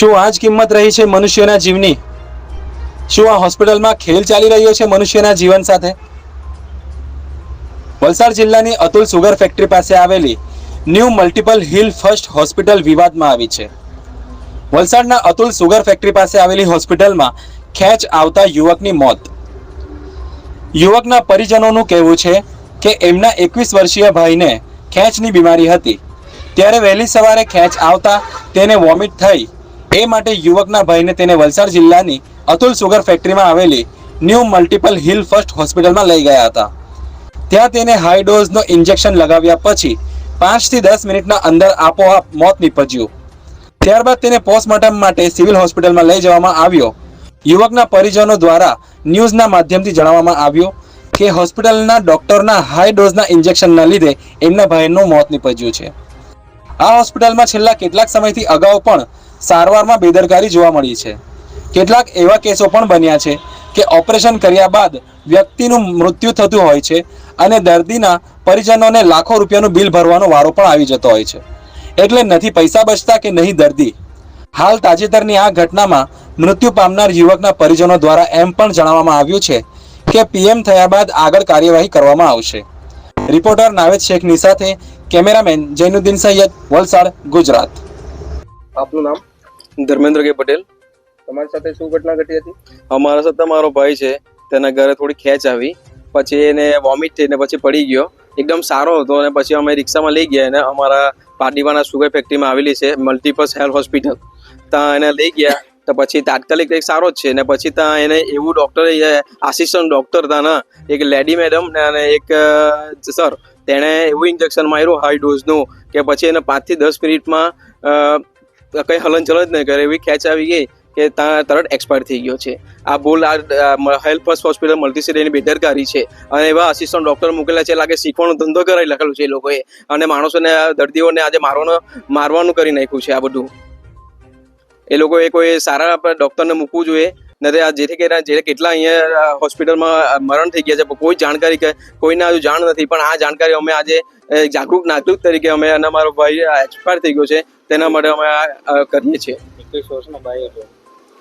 શું આ જ કિંમત રહી છે મનુષ્યના જીવની? શું આ હોસ્પિટલમાં ખેલ ચાલી રહ્યો છે મનુષ્યના જીવન સાથે? વલસાડ જિલ્લાની અતુલ સુગર ફેક્ટરી પાસે આવેલી new multiple hill first hospital વિવાદમાં આવી છે. વલસાડના અતુલ સુગર ફેક્ટરી પાસે આવેલી હોસ્પિટલમાં ખેંચ આવતા યુવકની મોત. યુવકના પરિજનોનું કહેવું છે કે એમના એકવીસ વર્ષીય ભાઈને ખેંચની બીમારી હતી. ત્યારે વહેલી સવારે ખેંચ આવતા તેને વોમિટ થઈ એ માટે યુવકના ભાઈને તેને વલસાડ જિલ્લાની અતુલ સુગર ફેક્ટરીમાં આવેલી ન્યૂ મલ્ટિપલ હિલ ફર્સ્ટ હોસ્પિટલમાં લઈ ગયા હતા. ત્યાં તેને હાઈ ડોઝનો ઇન્જેક્શન લગાવ્યા પછી પાંચથી દસ મિનિટના અંદર આપોઆપ મોત નીપજ્યું. ત્યારબાદ તેને પોસ્ટમોર્ટમ માટે સિવિલ હોસ્પિટલમાં લઈ જવામાં આવ્યો. યુવકના પરિજનો દ્વારા ન્યૂઝના માધ્યમથી જણાવવામાં આવ્યું કે હોસ્પિટલના ડોક્ટરના હાઈ ડોઝના ઇન્જેક્શનના લીધે એમના ભાઈનું મોત નીપજ્યું છે. આ હોસ્પિટલમાં છેલ્લા કેટલાક સમયથી અગાઉ પણ સારવારમાં બેદરકારી જોવા મળી છે. કેટલાક એવા કેસો પણ બન્યા છે કે ઓપરેશન કર્યા બાદ વ્યક્તિનું મૃત્યુ થતું હોય છે અને દર્દીના પરિજનોને લાખો રૂપિયાનું બિલ ભરવાનો વારો પણ આવી જતો હોય છે. એટલે નથી પૈસા બચતા કે નહીં દર્દી? હાલ તાજેતરની આ ઘટનામાં મૃત્યુ પામનાર યુવકના પરિજનો દ્વારા એમ પણ જણાવવામાં આવ્યું છે કે પીએમ થયા બાદ આગળ કાર્યવાહી કરવામાં આવશે. રિપોર્ટર નાવેદ શેખની સાથે કેમેરામેન જૈનુદ્દીન સૈયદ વલસાડ, ગુજરાત. આપનું નામ? ધર્મેન્દ્ર કે પટેલ. તમારી સાથે શું ઘટના ઘટી હતી? અમારા સાથે મારો ભાઈ છે તેના ઘરે થોડી ખેંચ આવી પછી એને વોમિટ થઈને પછી પડી ગયો. એકદમ સારો હતો અને પછી અમે રિક્ષામાં લઈ ગયા અને અમારા પાટીવાના સુગર ફેક્ટરીમાં આવેલી છે મલ્ટીપર્સ હેલ્થ હોસ્પિટલ ત્યાં એને લઈ ગયા તો પછી તાત્કાલિક એક સારો જ છે ને પછી ત્યાં એને એવું ડૉક્ટર આસિસ્ટન્ટ ડૉક્ટર હતા ને એક લેડી મેડમ ને અને એક સર તેણે એવું ઇન્જેક્શન માર્યું હાઈ ડોઝનું કે પછી એને પાંચથી દસ મિનિટમાં કંઈ હલનચલન જ નહીં કરે એવી ખેંચ આવી ગઈ કે ત્યાં તરત એક્સપાયર થઈ ગયો છે. આ ભૂલ આ હેલ્થ ફર્સ્ટ હોસ્પિટલ મલ્ટીસિટીની બેદરકારી છે. અને એવા આસિસ્ટન્ટ ડોક્ટર મૂકેલા છે લાગે શીખવાનો ધંધો કરાવી લખેલું છે એ લોકોએ. અને માણસોને દર્દીઓને આજે મારવાનો, મારવાનું કરી નાખ્યું છે આ બધું. એ લોકોએ કોઈ સારા ડોક્ટરને મૂકવું જોઈએ. નથી આ જેથી કરીને જે કેટલા અહીંયા હોસ્પિટલમાં મરણ થઈ ગયા છે, કોઈ જાણકારી કે, કોઈને હજુ જાણ નથી. પણ આ જાણકારી અમે આજે જાગૃત નાગરિક તરીકે અમે અને મારો ભાઈ એક્સપાયર થઈ ગયો છે. તેના માટે અમે આ કરીએ છીએ. એકવીસ વર્ષનો બાય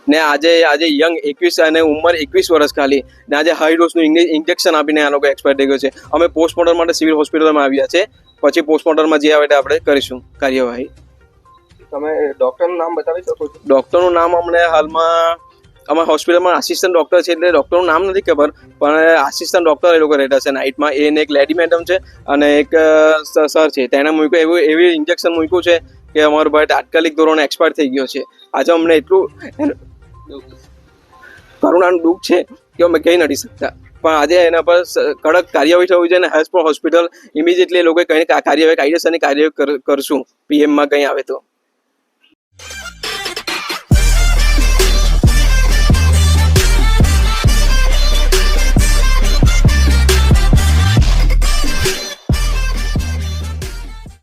ને આજે આજે યંગ એકવીસ અને ઉંમર એકવીસ વર્ષ ખાલી. ને આજે હાઈ ડોઝનું ઇન્જેક્શન આપીને આ લોકો એક્સપાયર થઈ ગયો છે. અમે પોસ્ટમોર્ટમ માટે સિવિલ હોસ્પિટલમાં આવ્યા છે. પછી પોસ્ટમોર્ટમમાં જે આવે તે આપણે કરીશું કાર્યવાહી. તમે ડોક્ટરનું નામ બતાવી શકો છો? ડૉક્ટરનું નામ અમને હાલમાં અમારા હોસ્પિટલમાં આસિસ્ટન્ટ ડૉક્ટર છે એટલે ડૉક્ટરનું નામ નથી ખબર, પણ આસિસ્ટન્ટ ડૉક્ટર એ લોકો રહેતા છે નાઇટમાં એને એક લેડી મેડમ છે અને એક સર છે. તેણે મૂક્યું એવું, એવી ઇન્જેક્શન મૂક્યું છે કે અમારો ભાઈ તાત્કાલિક ધોરણે એક્સપાયર થઈ ગયો છે. આજે અમને એટલું કરુણાનું દુઃખ છે કે અમે કહી નથી શકતા. પણ આજે એના પર કડક કાર્યવાહી થવી જોઈએ અને હેલ્થ હોસ્પિટલ ઇમિડિયેટલી એ લોકોએ કંઈ કાર્યવાહી, કાયદેસરની કાર્યવાહી કર- કરશું. પીએમમાં કંઈ આવે તો.